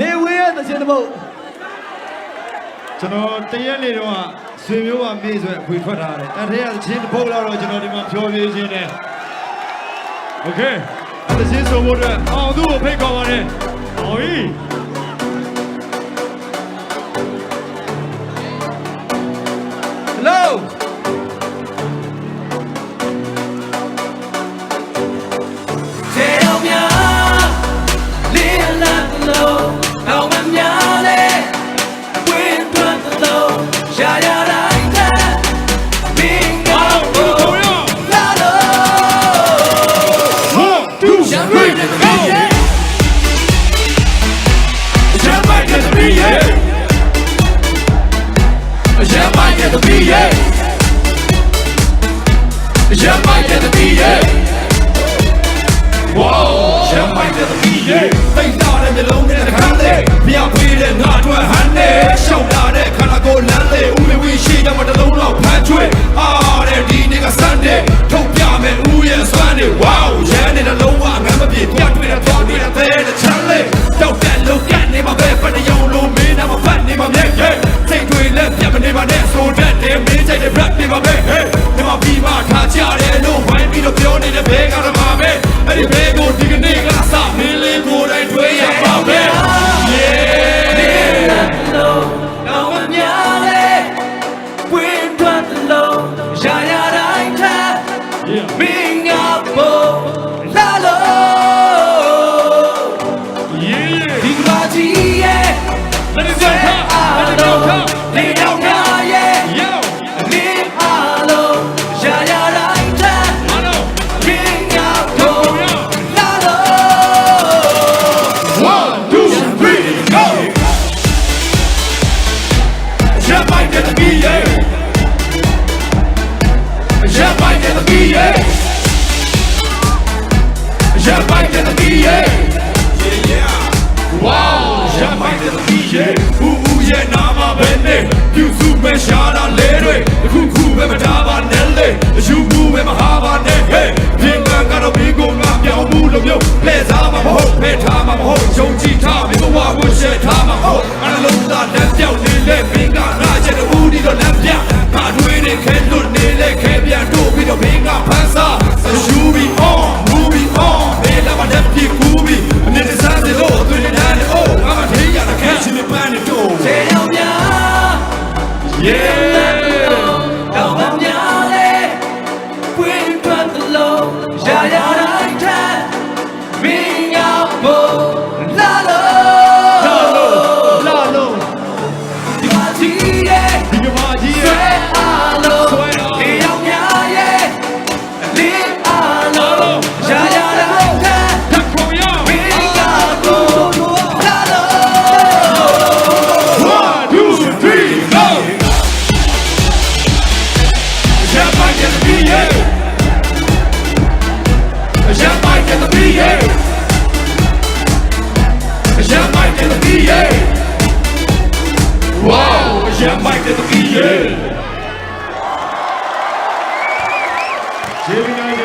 နေဝေးရဲ့သခြင်းတပုတ်ကျွန်တော်တရက်လေးတော့ဆွေမျိုးပါမေးဆိုရင်အဖွေထွက်တာတယ်အဲ့ဒါရသခြင်းတပုတ်လာတော့ကျွန်တော်ဒီမှာပြောပြခြင်းတယ်โอเคအဲ့ဒါရှင်းဆိုဖို့အတွက်အောင်သူ့ကိုဖိတ်ခေါ်ပါတယ်ဟောပြီဟယ်လို Shut up! Yapmayın edebiye Yapmayın edebiye Yapmayın edebiye Yeah, yeah Wow. Yapmayın edebiye Ooh, ooh 양말 계속 끼지. 재민이